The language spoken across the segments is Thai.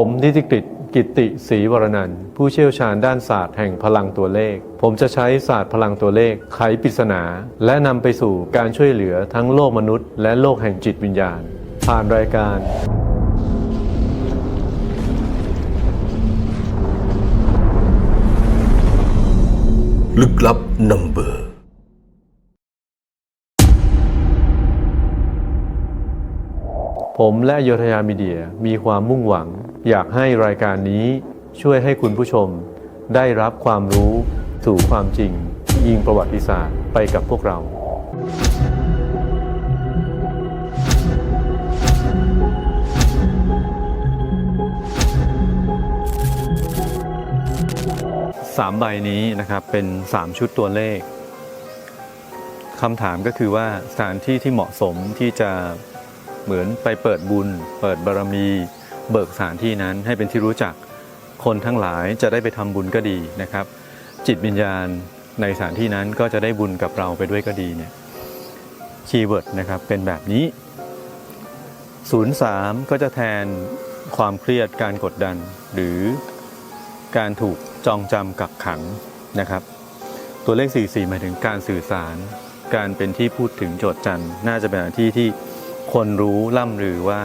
ผมนิติกฤตกิติศรีวรนันท์ผู้เชี่ยวชาญด้านศาสตร์แห่งพลังตัวเลข ผมจะใช้ศาสตร์พลังตัวเลขไขปริศนา และนำไปสู่การช่วยเหลือทั้งโลกมนุษย์ และโลกแห่งจิตวิญญาณ ผ่านรายการ ลึกลับนัมเบอร์ ผมและโยธยามีเดียมีความมุ่งหวัง อยากให้รายการนี้ช่วยให้คุณผู้ชม ได้รับความรู้สู่ความจริง ยิงประวัติศาสตร์ไปกับพวกเราสามใบนี้นะครับเป็น 3 ชุดตัวเลขคำถามก็คือว่าสถานที่ที่เหมาะสมที่จะ เหมือนไปเปิดบุญ เปิดบารมี เบิกสถานที่นั้นให้เป็นที่รู้จักคนทั้งหลายจะได้ไปทำบุญก็ดีนะครับ จิตวิญญาณในสถานที่นั้นก็จะได้บุญกับเราไปด้วยก็ดีเนี่ยคีย์เวิร์ดนะครับเป็นแบบนี้ 03 ก็จะแทนความเครียดการกดดัน หรือการถูกจองจำกักขังนะครับ ตัวเลข 44 หมายถึงการสื่อสาร การเป็นที่พูดถึงโจทย์จันน่าจะเป็นที่ที่ คนรู้ล่ำลือว่า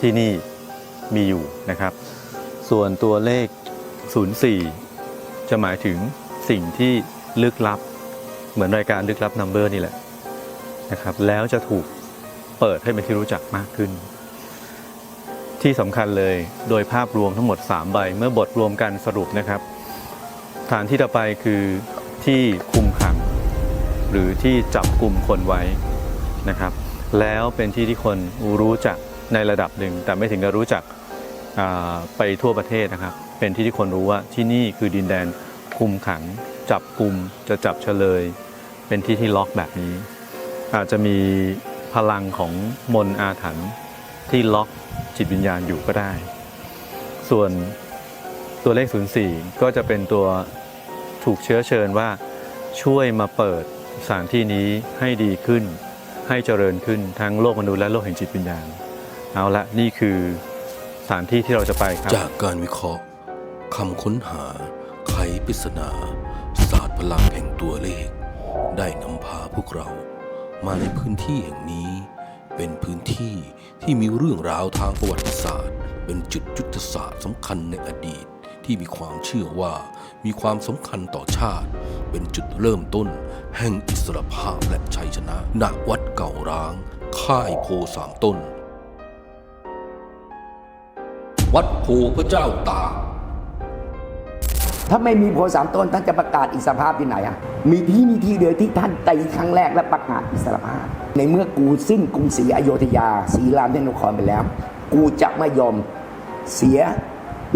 ที่นี่มีอยู่นะครับ ส่วนตัวเลข 04 จะหมายถึงสิ่งที่ลึกลับ เหมือนรายการลึกลับนัมเบอร์นี่แหละนะครับ แล้วจะถูกเปิดให้เป็นที่รู้จักมากขึ้น ที่สำคัญเลยโดยภาพรวมทั้งหมด 3 ใบ เมื่อบทรวมกันสรุปนะครับฐานที่ต่อไปคือที่คุมขัง หรือที่จับกลุ่มคนไว้นะครับ แล้วเป็นที่ที่คนรู้จักในระดับหนึ่ง แต่ไม่ถึงกับรู้จักไปทั่วประเทศนะครับ เป็นที่ที่คนรู้ว่าที่นี่คือดินแดนคุมขัง จับกลุ่มจะจับเฉลย เป็นที่ที่ล็อกแบบนี้ อาจจะมีพลังของมนต์อาถรรพ์ที่ล็อกจิตวิญญาณอยู่ก็ได้ ส่วนตัวเลข 04 ก็จะเป็นตัวถูกเชื้อเชิญว่าช่วยมาเปิดสถานที่นี้ให้ดีขึ้น ให้เจริญขึ้นทั้งโลกมนุษย์และโลกแห่งจิตวิญญาณ เอาละนี่คือสถานที่ที่เราจะไปครับ จากการวิเคราะห์คำค้นหา ไขปริศนา ศาสตร์พลังแห่งตัวเลข ได้นำพาพวกเรา มาในพื้นที่แห่งนี้ เป็นพื้นที่ที่มีเรื่องราวทางประวัติศาสตร์ เป็นจุดยุทธศาสตร์สำคัญในอดีต ที่มีความเชื่อว่ามีความสำคัญต่อชาติ เป็นจุดเริ่มต้น แห่งอิสรภาพและชัยชนะณวัดเก่าร้าง ค่ายโพสามต้น วัดโพพระเจ้าตากถ้าไม่มีโพสามต้นท่านจะประกาศอิสรภาพที่ไหนอะ มีที่มีที่เดียวที่ท่านตีครั้งแรกและประกาศอิสรภาพ ในเมื่อกูสิ้นกรุงศรีอโยธยาศรีรามเทพนครไปแล้ว กูจะไม่ยอมเสีย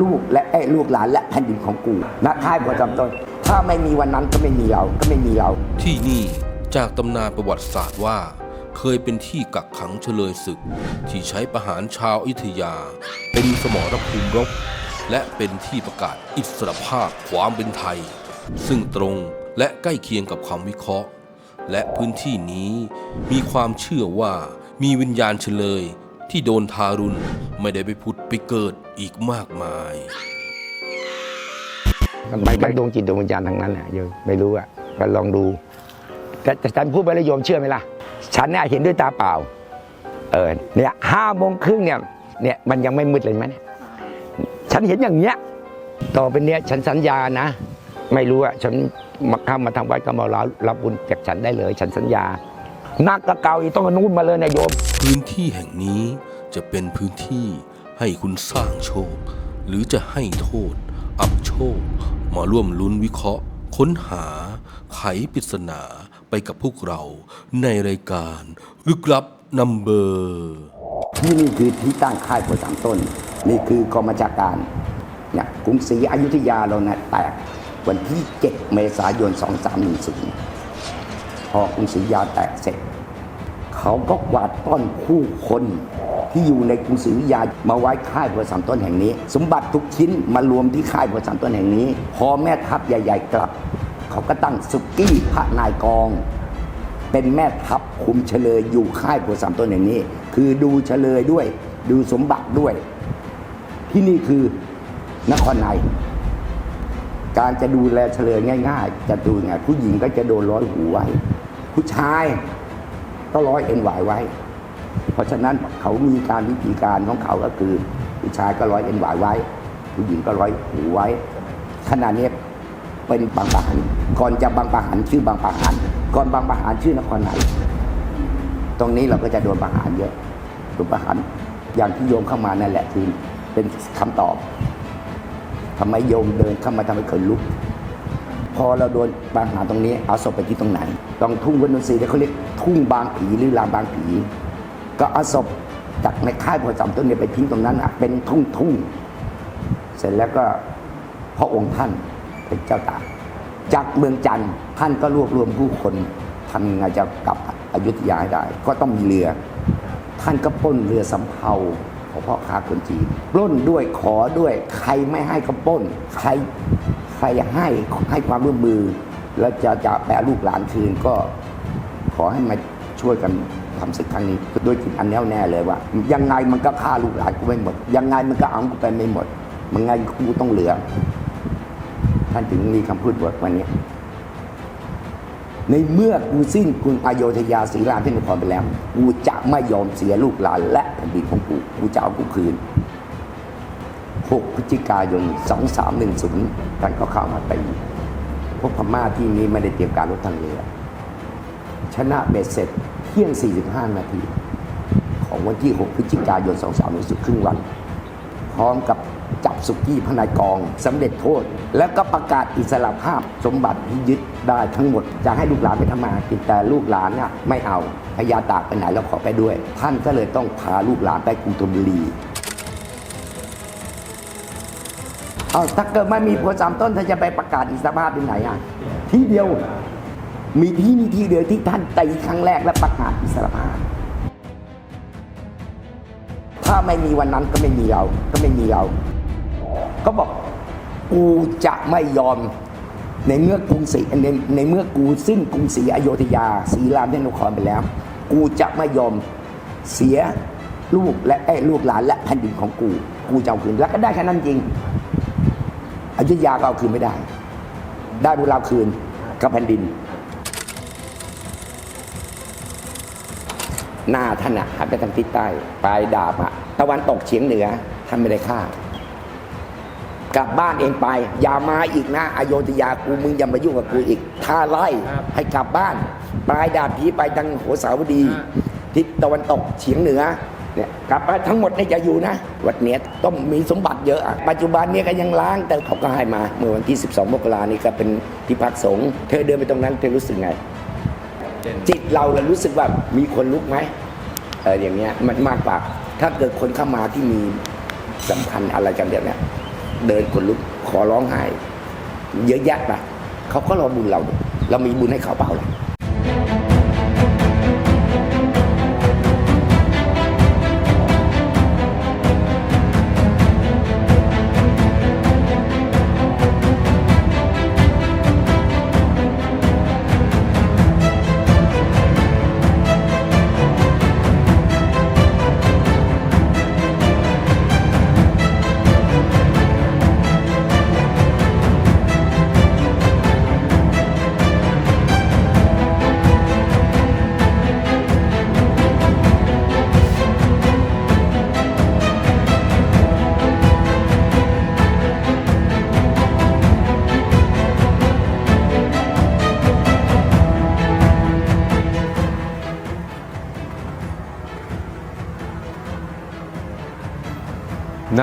ลูกและไอ้ลูกหลานและแผ่นดินของกูณค่ายโพธิ์สามต้น ถ้าไม่มีวันนั้นก็ไม่มีเราก็ไม่มีเรา ที่นี่จากตำนานประวัติศาสตร์ว่า เคยเป็นที่กักขังเฉลยศึก ที่ใช้ประหารชาวอยุธยา เป็นสมรภูมิรบ และเป็นที่ประกาศอิสรภาพความเป็นไทย ซึ่งตรงและใกล้เคียงกับคำวิเคราะห์ และพื้นที่นี้มีความเชื่อว่ามีวิญญาณเฉลย ที่โดนทารุณไม่ได้ไปผุดไปเกิดอีกมากมาย มันมันดวงจิตดวงวิญญาณทางนั้นแหละโยมไม่รู้อะก็ลองดู แต่แต่ฉันพูดไปแล้วโยมเชื่อไหมล่ะ ฉันเนี่ยเห็นด้วยตาเปล่า เออเนี่ยห้าโมงครึ่งเนี่ยเนี่ยมันยังไม่มืดเลยไหมเนี่ยฉันเห็นอย่างเงี้ย ต่อไปเนี้ยฉันสัญญานะ ไม่รู้อะฉันมาข้ามาทางวัดก็มารับรับบุญจากฉันได้เลย ฉันสัญญานักกะเก่าอีกต้องอนุมาเลยนะโยม พื้นที่แห่งนี้จะเป็นพื้นที่ให้คุณสร้างโชค หรือจะให้โทษ อับโชค มาร่วมลุ้นวิเคราะห์ ค้นหา ไขปริศนาไปกับพวกเราในรายการลึกลับนัมเบอร์ที่นี่คือที่ตั้งค่ายโพธิ์สามต้น นี่คือกองบัญชาการเนี่ยกรุงศรีอยุธยาเรานะแตกวันที่ 7 เมษายน 2310พอกรุงศรีอยุธยาแตกเสร็จ เขาก็กวาดต้อนผู้คนที่อยู่ในกรุงศรีอยุธยามาไว้ค่ายพวสามต้นแห่งนี้ สมบัติทุกชิ้นมารวมที่ค่ายพวสามต้นแห่งนี้ พอแม่ทัพใหญ่ ๆ กลับ เขาก็ตั้งสุกี้พระนายกอง เป็นแม่ทัพคุมเฉลยอยู่ค่ายพวสามต้นอย่งนี้ คือดูเฉลยด้วย ดูสมบัติด้วย ที่นี่คือนครในการจะดูแลเฉลยง่าย ๆ จะดูไงผู้หญิงก็จะโดนร้อยหูไว้ ผู้ชาย ก็ร้อยเอ็นหวายไว้ เพราะฉะนั้นเขามีการวิธีการของเขาก็คือผู้ชายก็ร้อยเอ็นหวายไว้ ผู้หญิงก็ร้อยหูไว้ ขณะนี้เป็นบางประหันก่อนจะบางประหันชื่อบางประหันก่อนบางประหันชื่อนครในตรงนี้เราก็จะโดนประหารเยอะโดนประหารอย่างที่โยมเข้ามานั่นแหละคือเป็นคำตอบทำไมโยมเดินเข้ามาทำให้คนลุก พอเราโดนประหารตรงนี้ เอาศพไปที่ตรงไหน ตรงทุ่งวันนทรีย์เขาเรียกทุ่งบางผีหรือลานบางผี ก็เอาศพจากในค่ายพอจำต้นเนี่ยไปทิ้งตรงนั้นอะเป็นทุ่งทุ่งๆเสร็จแล้วก็พระองค์ท่านเป็นเจ้าตากจากเมืองจันทร์ท่านก็รวบรวมผู้คนทำไงจะกลับอยุธยาให้ได้ ก็ต้องมีเรือ ท่านก็ปล้นเรือสำเภาของพ่อค้าคนจีนปล้นด้วยขอด้วยใครไม่ให้ก็ปล้น ใครใครให้ให้ความร่วมมือ แล้วจะจะแปลลูกหลานคืนก็ขอให้มาช่วยกันทำศึกครั้งนี้ด้วยจิตอันแน่วแน่เลยว่า ยังไงมันก็ฆ่าลูกหลานกูไม่หมด ยังไงมันก็เอากูไปไม่หมดมันไงกูต้องเหลือ ท่านถึงมีคำพูดบทวันนี้ ในเมื่อกูสิ้นกรุงอโยธยาศรีรามที่นครไปแล้วกูจะไม่ยอมเสียลูกหลานและแผ่นดินของกูกูจะเอากูคืน 6 พฤศจิกายน 2310ท่านก็เข้ามาตี พวกพม่าที่นี้ไม่ได้เตรียมการรถทางเรือ ชนะเบ็ดเสร็จเที่ยง 45 นาที ของวันที่ 6 พฤศจิกายน 2310ครึ่งวัน พร้อมกับจับสุกี้พนายกองสำเร็จโทษ แล้วก็ประกาศอิสระภาพสมบัติที่ยึดได้ทั้งหมด จะให้ลูกหลานไปทำมาหากินแต่ลูกหลานเนี่ยไม่เอาพญาตากไปไหนเราขอไปด้วย ท่านก็เลยต้องพาลูกหลานไปกรุงธนบุรี เอาถ้าเกิดไม่มีผัวสามต้นท่านจะไปประกาศอิสรภาพที่ไหนอะที่เดียวมีที่นี่ที่เดียวที่ท่านตีครั้งแรกและประกาศอิสรภาพ ถ้าไม่มีวันนั้นก็ไม่มีเราก็ไม่มีเรา ก็บอกกูจะไม่ยอมในเมื่อกรุงศรีในในเมื่อกูสิ้นกรุงศรีอโยธยาศรีรามเทพนครไปแล้ว กูจะไม่ยอมเสียลูกและไอ้ลูกหลานและแผ่นดินของกู กูจะเอาคืนแล้วก็ได้แค่นั้นจริง อยุธยาก็เอาคืนไม่ได้ ได้บุญเราคืนกับแผ่นดิน หน้าท่านอะหันไปทางทิศใต้ปลายดาบอะตะวันตกเฉียงเหนือท่านไม่ได้ฆ่ากลับบ้านเองไป อย่ามาอีกนะอโยธยากูมึงอย่ามายุ่งกับกูอีก ถ้าไล่ให้กลับบ้าน ปลายดาบผีไปทางโหสาวดี ทิศตะวันตกเฉียงเหนือ เนี่ยกลับไปทั้งหมดนี่จะอยู่นะ วัดเนี้ยต้องมีสมบัติเยอะอะปัจจุบันเนี้ก็ยังล้างแต่เขาก็ให้มาเมื่อวันที่ 12 มกรานี่ก็เป็นที่พักสงฆ์เธอเดินไปตรงนั้นเธอรู้สึกไง จิตเราเรารู้สึกว่ามีคนลุกไหมเอออย่างเงี้ยมันมากกว่าถ้าเกิดคนเข้ามาที่มีสัมพันธ์อะไรกันเดียวเนี้ยเดินคนลุกขอร้องไห้เยอะแยะไปเขาก็รอบุญเรา เรามีบุญให้เขาเปล่าล่ะ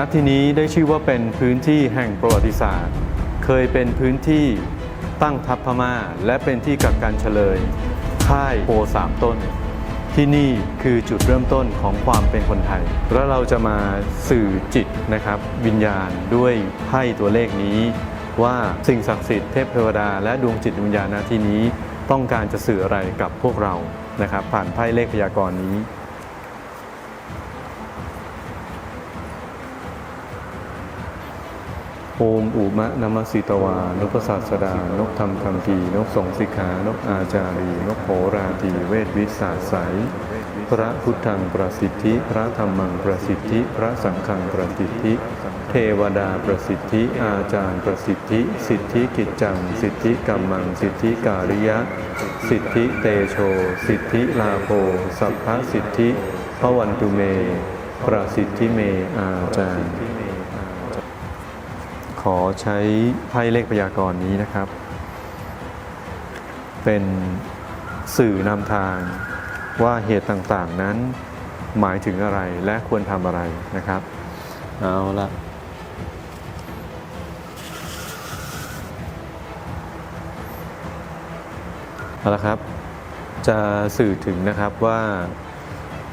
ณที่นี้ได้ชื่อว่าเป็นพื้นที่แห่งประวัติศาสตร์ เคยเป็นพื้นที่ตั้งทัพพม่า และเป็นที่กักกันเฉลย ค่ายโพสามต้น ที่นี่คือจุดเริ่มต้นของความเป็นคนไทย แล้วเราจะมาสื่อจิตนะครับ วิญญาณด้วยไพ่ตัวเลขนี้ ว่าสิ่งศักดิ์สิทธิ์เทพเทวดา และดวงจิตวิญญาณณที่นี้ต้องการจะสื่ออะไรกับพวกเรานะครับ ผ่านไพ่เลขพยากรณ์นี้ โอมอุมะนมสิตวานพศาสดานกธรรมคำพีนกสงสิกขานกอาจารีนกโหราตีเวทวิสาสายพระพุทธังประสิทธิ พระธรรมังประสิทธิ พระสังฆังประสิทธิ เทวดาประสิทธิ อาจารย์ประสิทธิ สิทธิกิจจัง สิทธิกรรมัง สิทธิการิยะ สิทธิเตโช สิทธิลาโภสัพพสิทธิพระวันตุเม ประสิทธิเมอาจารย์ อใช้ไพ่เลขพยากรณ์นี้นะครับ เป็นสื่อนำทางว่าเหตุต่างๆนั้นหมายถึงอะไรและควรทำอะไรนะครับ เอาละเอาละครับ จะสื่อถึงนะครับว่า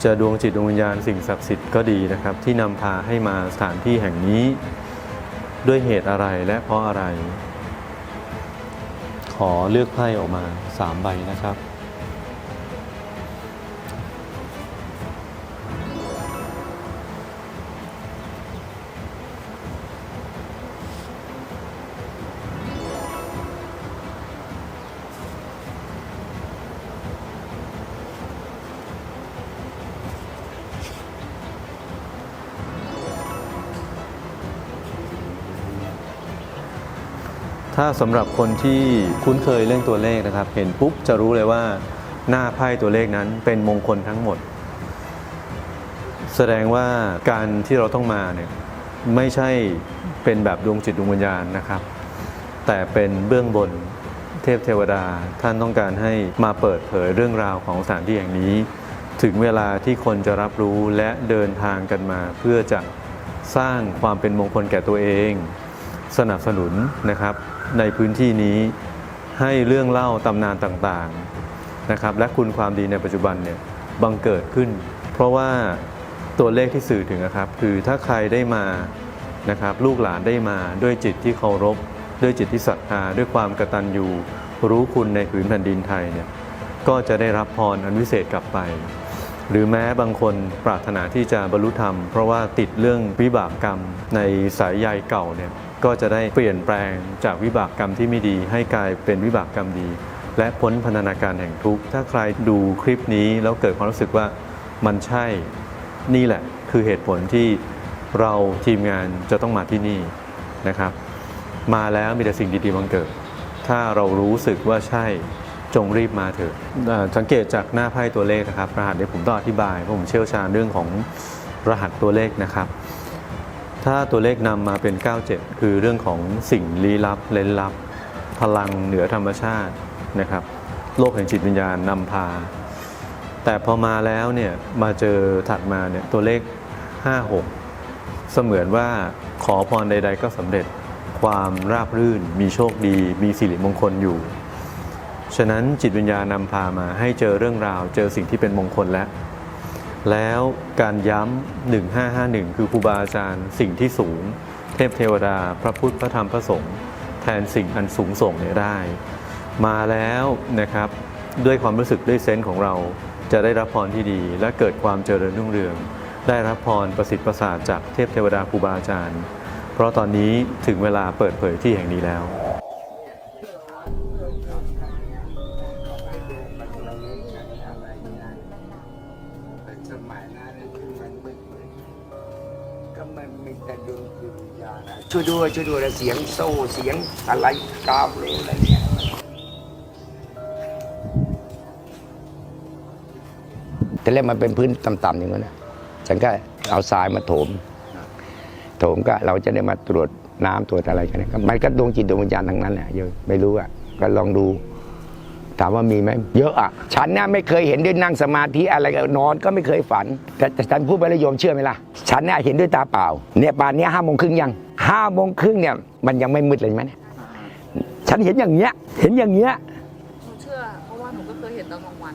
จะดวงจิตดวงวิญญาณสิ่งศักดิ์สิทธิ์ก็ดีนะครับ ที่นำพาให้มาสถานที่แห่งนี้ ด้วยเหตุอะไรและเพราะอะไร ขอเลือกไพ่ออกมา 3 ใบนะครับ ถ้าสำหรับคนที่คุ้นเคยเรื่องตัวเลขนะครับ เห็นปุ๊บจะรู้เลยว่าหน้าไพ่ตัวเลขนั้นเป็นมงคลทั้งหมด แสดงว่าการที่เราต้องมาเนี่ยไม่ใช่เป็นแบบดวงจิตดวงวิญญาณนะครับ แต่เป็นเบื้องบนเทพเทวดาท่านต้องการให้มาเปิดเผยเรื่องราวของสถานที่แห่งนี้ ถึงเวลาที่คนจะรับรู้และเดินทางกันมาเพื่อจะสร้างความเป็นมงคลแก่ตัวเอง สนับสนุนนะครับ ในพื้นที่นี้ให้เรื่องเล่าตำนานต่างๆนะครับและคุณความดีในปัจจุบันเนี่ยบังเกิดขึ้น เพราะว่าตัวเลขที่สื่อถึงนะครับ คือถ้าใครได้มานะครับลูกหลานได้มาด้วยจิตที่เคารพ ด้วยจิตที่ศรัทธาด้วยความกตัญญูรู้คุณในผืนแผ่นดินไทยเนี่ยก็จะได้รับพรอันวิเศษกลับไป หรือแม้บางคนปรารถนาที่จะบรรลุธรรม เพราะว่าติดเรื่องวิบากกรรมในสายใยเก่าเนี่ย ก็จะได้เปลี่ยนแปลงจากวิบากกรรมที่ไม่ดี ให้กลายเป็นวิบากกรรมดี และพ้นพันธนาการแห่งทุกข์ ถ้าใครดูคลิปนี้แล้วเกิดความรู้สึกว่ามันใช่นี่แหละคือเหตุผลที่เราทีมงานจะต้องมาที่นี่นะครับ มาแล้วมีแต่สิ่งดีๆบังเกิด ถ้าเรารู้สึกว่าใช่จงรีบมาเถอะสังเกตจากหน้าไพ่ตัวเลขนะครับ รหัสเดี๋ยวผมต้องอธิบายเพราะผมเชี่ยวชาญเรื่องของรหัสตัวเลขนะครับ ถ้าตัวเลขนำมาเป็น 97 คือเรื่องของสิ่งลี้ลับ เล้นลับ พลังเหนือธรรมชาตินะครับ โลกแห่งจิตวิญญาณนำพา แต่พอมาแล้วเนี่ยมาเจอถัดมาเนี่ยตัวเลข 56 เสมือนว่าขอพรใด ๆ ก็สำเร็จความราบรื่น มีโชคดี มีสิริมงคลอยู่ ฉะนั้นจิตวิญญาณนำพามาให้เจอเรื่องราว เจอสิ่งที่เป็นมงคลแล้ว แล้วการย้ำ 1551 คือครูบาอาจารย์สิ่งที่สูง เทพเทวดา พระพุทธพระธรรมพระสงฆ์แทนสิ่งอันสูงส่งเนี่ยได้ มาแล้วนะครับด้วยความรู้สึกด้วยเซนส์ของเราจะได้รับพรที่ดี และเกิดความเจริญรุ่งเรือง ได้รับพรประสิทธิ์ประสาทจากเทพเทวดาครูบาอาจารย์ เพราะตอนนี้ถึงเวลาเปิดเผยที่แห่งนี้แล้ว ช่วยด้วยช่วยด้วยเสียงโซ่เสียงอะไรกราบเลยอะไรเนี่ยแต่แรกมันเป็นพื้นต่ำๆอย่างนั้นนะฉันก็เอาทรายมาโถม โถมก็เราจะได้มาตรวจน้ำตรวจอะไรกันเนยก็มันก็ดวงจิตดวงวิญญาณทั้งนั้นแหละยอะไม่รู้อะก็ลองดู ถามว่ามีไหมเยอะอะ ฉันเนี่ยไม่เคยเห็นด้วยนั่งสมาธิอะไรก็นอนก็ไม่เคยฝันแต่แต่ฉันพูดไปแล้วโยมเชื่อไหมล่ะ ฉันเนี่ยเห็นด้วยตาเปล่า เนี่ยป่านเนี้ห้าโมงครึ่งยังห้าโมงครึ่งเนี่ยมันยังไม่มืดเลยใช่ไหมเนี่ยฉันเห็นอย่างเงี้ยเห็นอย่างเงี้ยหนูเชื่อเพราะว่าหนูก็เคยเห็นตอนกลางวัน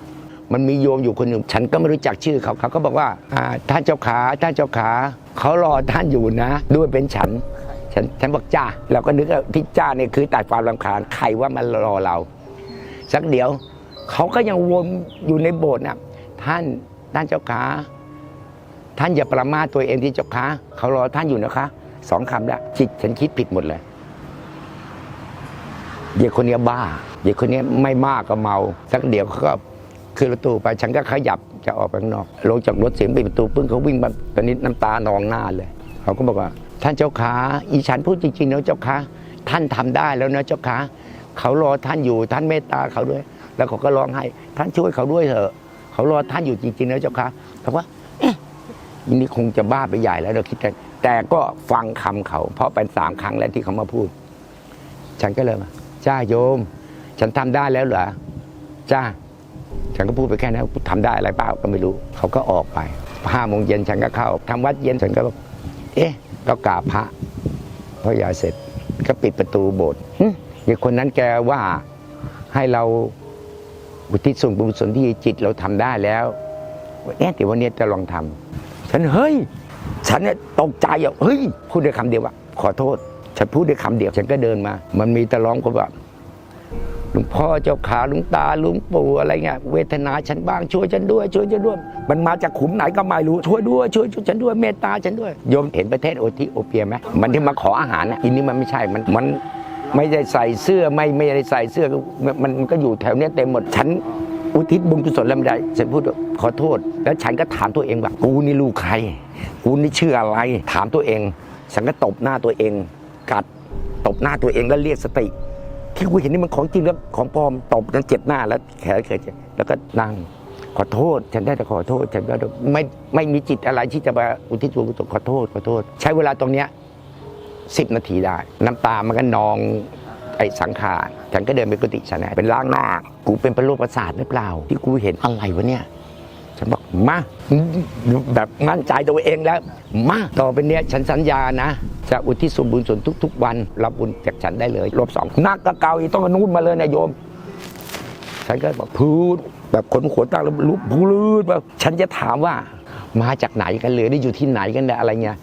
มันมีโยมอยู่คนหนึ่งฉันก็ไม่รู้จักชื่อเขาเขาก็บอกว่าอ่าท่านเจ้าขาท่านเจ้าขาเขารอท่านอยู่นะ ด้วยเป็นฉันฉัน ฉันบอกจ้าเราก็นึกว่าที่จ้าเนี่ยคือตัดความรำคาญใครว่ามันรอเรา สักเดี๋ยว เขาก็ยังวนอยู่ในโบสถ์น่ะท่านท่านเจ้าขาท่านอย่าประมาทตัวเองที่เจ้าขาเขารอท่านอยู่นะคะสองคำแล้วจิตฉันคิดผิดหมดเลยเด็กคนนี้บ้าเด็กคนนี้ไม่มากก็เมา สักเดี๋ยวเขาก็ขึ้นรถตู้ไปฉันก็ขยับจะออกไปข้างนอกลงจากรถเสียงปิดประตูปึ้งเขาวิ่งมาตอนนี้น้ำตานองหน้าเลย เขาก็บอกว่า ท่านเจ้าขาอีฉันพูดจริงๆนะเจ้าขาท่านทำได้แล้วนะเจ้าขา เขารอท่านอยู่ท่านเมตตาเขาด้วย แล้วเขาก็ร้องให้ท่านช่วยเขาด้วยเถอะเขารอท่านอยู่จริงๆนะเจ้าขาแต่ว่าอันนี่คงจะบ้าไปใหญ่แล้วเราคิดกันแต่ก็ฟังคำเขา เพราะเป็นสามครั้งแล้วที่เขามาพูด ฉันก็เลยมาจ้าโยม ฉันทำได้แล้วเหรอจ้าฉันก็พูดไปแค่นั้นทำได้อะไรเปล่าก็ไม่รู้ เขาก็ออกไปห้าโมงเย็นฉันก็เข้าทำวัดเย็นฉันก็เอ๊ะก็กราบพระพอยาเสร็จก็ปิดประตูโบสถ์ อย่างคนนั้นแกว่าให้เราอุทิศส่วนบุญกุศลที่จิตเราทำได้แล้วเอ๊ะเดี๋ยววันนี้จะลองทำฉันเฮ้ย ฉันเนี่ยตกใจอะเฮ้ยพูดได้คำเดียวว่า ขอโทษ ฉันพูดได้คำเดียว ฉันก็เดินมา มันมีตะร้องก็แบบหลวงพ่อเจ้าขาหลวงตาหลวงปู่อะไรเงี้ยเวทนาฉันบ้างช่วยฉันด้วย ช่วยฉันด้วย มันมาจากขุมไหนก็ไม่รู้ช่วยด้วยช่วยช่วยฉันด้วยเมตตาฉันด้วยโยมเห็นประเทศโอทิโอเปียไหมมันที่มาขออาหารน่ะทีนี้มันไม่ใช่มันมัน ไม่ได้ใส่เสื้อไม่ไม่ได้ใส่เสื้อมันมันก็อยู่แถวเนี้ยเต็มหมดฉันอุทิศบุญกุศลแล้วไม่ได้ฉันพูดขอโทษ แล้วฉันก็ถามตัวเองว่ากูนี่ลูกใครกูนี่ชื่ออะไร ถามตัวเอง ฉันก็ตบหน้าตัวเอง กัดตบหน้าตัวเองแล้วเรียกสติ ที่กูเห็นนี่มันของจริงแล้วของปลอมตบจนเจ็บหน้าแล้วแขนเคยเจ็บแล้วก็นั่งขอโทษ ฉันได้แต่ขอโทษ ฉันก็ไม่ไม่มีจิตอะไรที่จะมาอุทิศบุญกุศลขอโทษขอโทษ ใช้เวลาตรงเนี้ย สิบนาทีได้ น้ำตามันก็นองไอ้สังขารฉันก็เดินไปกุฏิฉันะเป็นล้างหน้า กูเป็นประโลกประสาทหรือเปล่า ที่กูเห็นอะไรวะเนี่ยฉันบอกมาแบบมั่นใจตัวเองแล้ว มาต่อไปเนี้ยฉันสัญญานะ จะอุทิศส่วนบุญส่วนทุก ๆ วัน รับบุญจากฉันได้เลย รอบสองนักกะเกาอีต้องนู่นมาเลยนะโยม ฉันก็บอกพูดแบบขนขนตาแล้วลุกพูดแบบฉันจะถามว่ามาจากไหนกันเลยได้อยู่ที่ไหนกันเนี่ยอะไรเงี้ย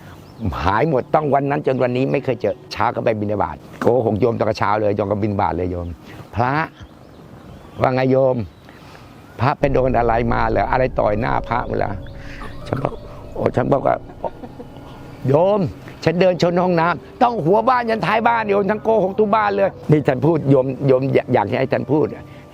หายหมดต้องวันนั้นจนวันนี้ไม่เคยเจอเช้าก็ไปบิณฑบาตโกหกโยมตอนเช้าเลยโยมก็บิณฑบาตเลยโยม พระว่าไงโยม พระไปโดนอะไรมาเหรออะไรต่อยหน้าพระเวลาฉันบอกโอ้ฉันบอกว่าโยม ฉันเดินชนห้องน้ำต้องหัวบ้านยันท้ายบ้านโยมทั้งโกหกทุกบ้านเลย นี่ฉันพูดโยมโยมอยากให้ฉันพูด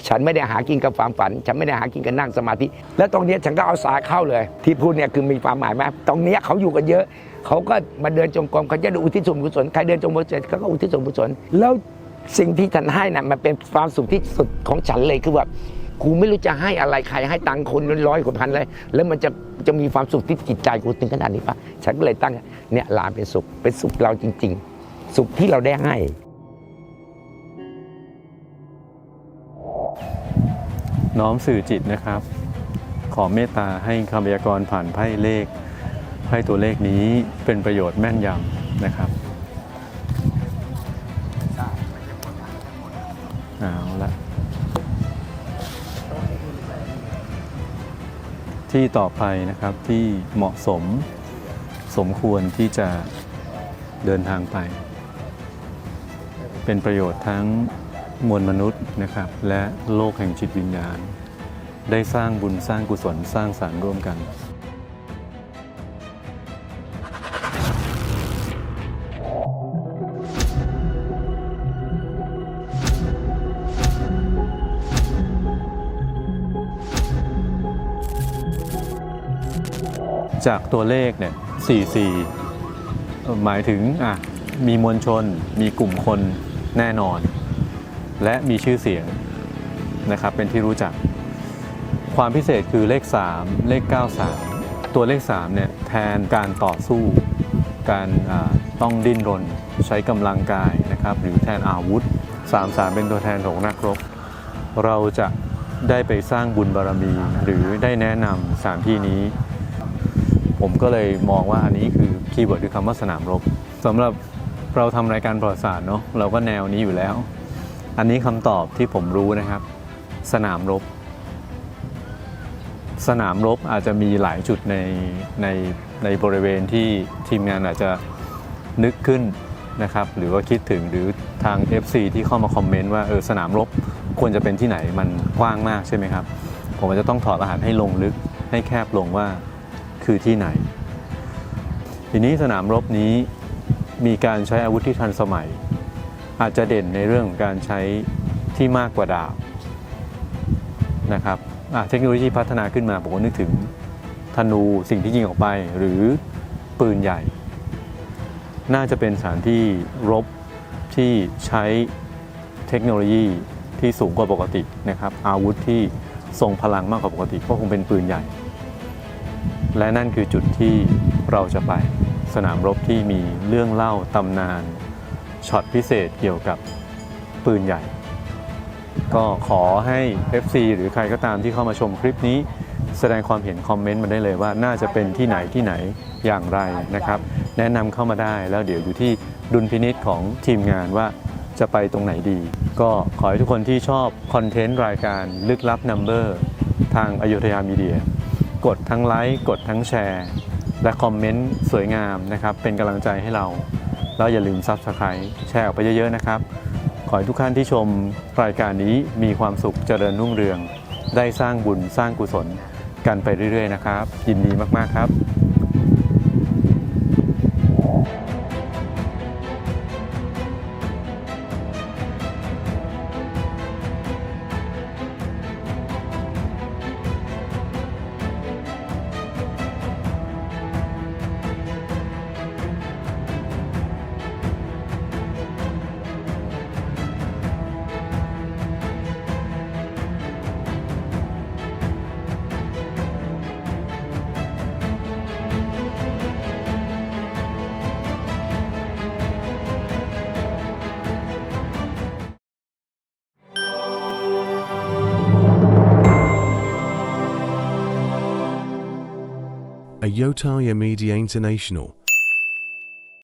ฉันไม่ได้หากินกับความฝัน ฉันไม่ได้หากินกับนั่งสมาธิ แล้วตรงนี้ฉันก็เอาสายเข้าเลย ที่พูดเนี่ยคือมีความหมายไหมตรงนี้เขาอยู่กันเยอะ เขาก็มาเดินจงกรมเขาจะดูอุทิศส่วนกุศลใครเดินจงกรมเสร็จเขาก็อุทิศส่วนกุศลแล้วสิ่งที่ฉันให้น่ะมันเป็นความสุขที่สุดของฉันเลยคือแบบกูไม่รู้จะให้อะไรใครให้ตังค์คนร้อยกว่าพันเลยแล้วมันจะจะมีความสุขที่จิตใจกูถึงขนาดนี้ปะฉันก็เลยตั้งเนี่ยหลานเป็นสุขเป็นสุขเราจริง ๆ สุขที่เราได้ให้น้อมสื่อจิตนะครับ ขอเมตตาให้คำพยากรผ่านไพ่เลข ไพ่ตัวเลขนี้เป็นประโยชน์แม่นยำนะครับเอาละที่ต่อไปนะครับที่เหมาะสมสมควรที่จะเดินทางไป เป็นประโยชน์ทั้งมวลมนุษย์นะครับ และโลกแห่งจิตวิญญาณ ได้สร้างบุญสร้างกุศลสร้างสารร่วมกัน จากตัวเลขเนี่ย44 หมายถึงอะมีมวลชน มีกลุ่มคนแน่นอน และมีชื่อเสียงนะครับเป็นที่รู้จัก ความพิเศษคือเลข 3 เลข 93 ตัวเลข3เนี่ยแทนการต่อสู้ การอ่าต้องดิ้นรน ใช้กำลังกายนะครับหรือแทนอาวุธ 33 เป็นตัวแทนของนักรบ เราจะได้ไปสร้างบุญบารมี หรือได้แนะนำสถานที่นี้ ผมก็เลยมองว่าอันนี้คือคีย์เวิร์ดคือคำว่าสนามรบสำหรับเราทำรายการประวัติศาสตร์เนาะเราก็แนวนี้อยู่แล้ว อันนี้คำตอบที่ผมรู้นะครับ สนามรบ สนามรบอาจจะมีหลายจุดในในในบริเวณที่ทีมงานอาจจะนึกขึ้นนะครับ หรือว่าคิดถึงหรือทาง FC ที่เข้ามาคอมเมนต์ว่าเออสนามรบควรจะเป็นที่ไหนมันกว้างมากใช่ไหมครับ ผมจจะต้องถอดรหัสให้ลงลึกให้แคบลงว่า คือที่ไหน ทีนี้สนามรบนี้มีการใช้อาวุธที่ทันสมัย อาจจะเด่นในเรื่องของการใช้ที่มากกว่าดาบนะครับเทคโนโลยีพัฒนาขึ้นมาผมก็นึกถึงธนูสิ่งที่ยิงออกไปหรือปืนใหญ่ น่าจะเป็นสถานที่รบที่ใช้เทคโนโลยีที่สูงกว่าปกตินะครับอาวุธที่ทรงพลังมากกว่าปกติก็คงเป็นปืนใหญ่ และนั่นคือจุดที่เราจะไปสนามรบที่มีเรื่องเล่าตำนานช็อตพิเศษเกี่ยวกับปืนใหญ่ ก็ขอให้ FC หรือใครก็ตามที่เข้ามาชมคลิปนี้ แสดงความเห็นคอมเมนต์มาได้เลยว่าน่าจะเป็นที่ไหนที่ไหนอย่างไรนะครับ แนะนำเข้ามาได้แล้วเดี๋ยวอยู่ที่ดุลพินิษของทีมงานว่าจะไปตรงไหนดี ก็ขอให้ทุกคนที่ชอบคอนเทนต์รายการลึกลับนัมเบอร์ทางอยุธยามีเดีย กดทั้งไลค์กดทั้งแชร์ และคอมเมนต์สวยงามนะครับ เป็นกำลังใจให้เรา แล้วอย่าลืม Subscribe แชร์ออกไปเยอะๆนะครับ ขอให้ทุกท่านที่ชมรายการนี้มีความสุขเจริญรุ่งเรือง ได้สร้างบุญสร้างกุศลกันไปเรื่อยๆนะครับ ยินดีมากๆครับ Yotaya Media International.